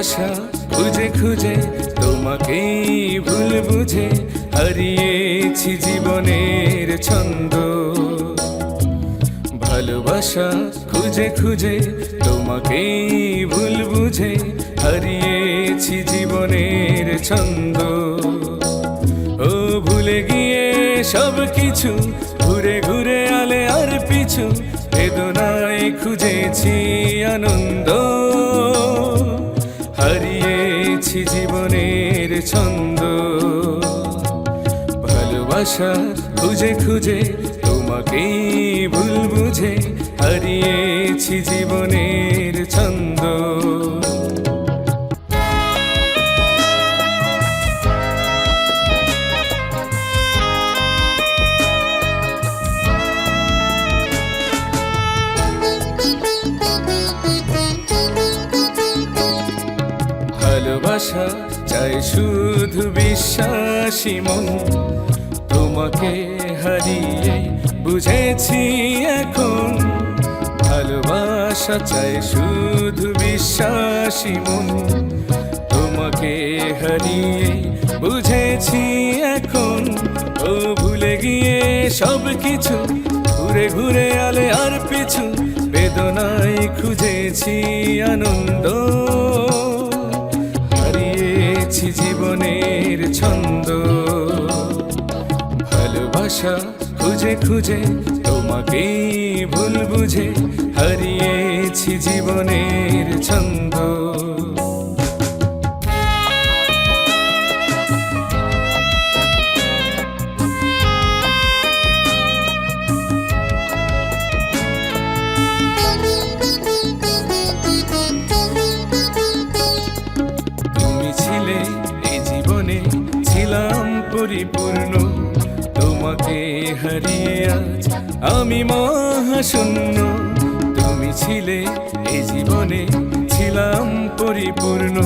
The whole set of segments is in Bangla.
ভালোবাসা, খুঁজে খুঁজে তোমাকেই ভুল বুঝে হারিয়েছি জীবনের ছন্দ। ভালোবাসা, খুঁজে খুঁজে তোমাকেই ভুল বুঝে হারিয়েছি জীবনের ছন্দ। ও ভুলে গিয়ে সব কিছু, ঘুরে ঘুরে আলে আর পিছু, বেদনায় খুঁজেছি আনন্দ। হারিয়েছি জীবনের ছন্দ। ভালোবাসা খুঁজে খুঁজে তোমাকেই ভুল বুঝে হারিয়েছি জীবনের ভালোবাসা, চাই শুধু বিশ্বাসী মন। তোমাকে হারিয়ে বুঝেছি এখন। ভালোবাসা, চাই শুধু বিশ্বাসী মন। তোমাকে হারিয়ে বুঝেছি এখন। ও ভুলে গিয়ে সব কিছু, ঘুরে ঘুরে আলে আর পিছু। বেদনায় খুঁজেছি আনন্দ। ভালোবাসা খুঁজে খুঁজে তোমাকেই ভুল বুঝে হারিয়েছি জীবনের ছন্দ। পরিপূর্ণ। হারিয়ে আজ আমি মহাশূন্য। তুমি ছিলে এই জীবনে, ছিলাম পরিপূর্ণ।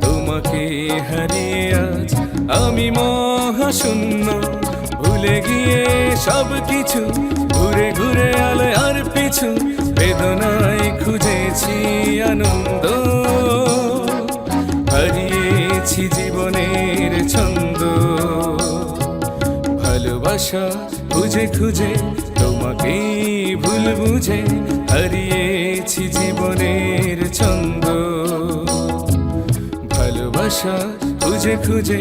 তোমাকে হারিয়ে আজ আমি মহাশূন্য। ভুলে গিয়ে সব কিছু, ঘুরে ঘুরে আলো আর পিছু, বেদনায় খুঁজেছি আনন্দ। ভালোবাসা খুঁজে খুঁজে তোমাকে ভুল বুঝে হারিয়েছি জীবনের ছন্দ। ভালোবাসা খুঁজে খুঁজে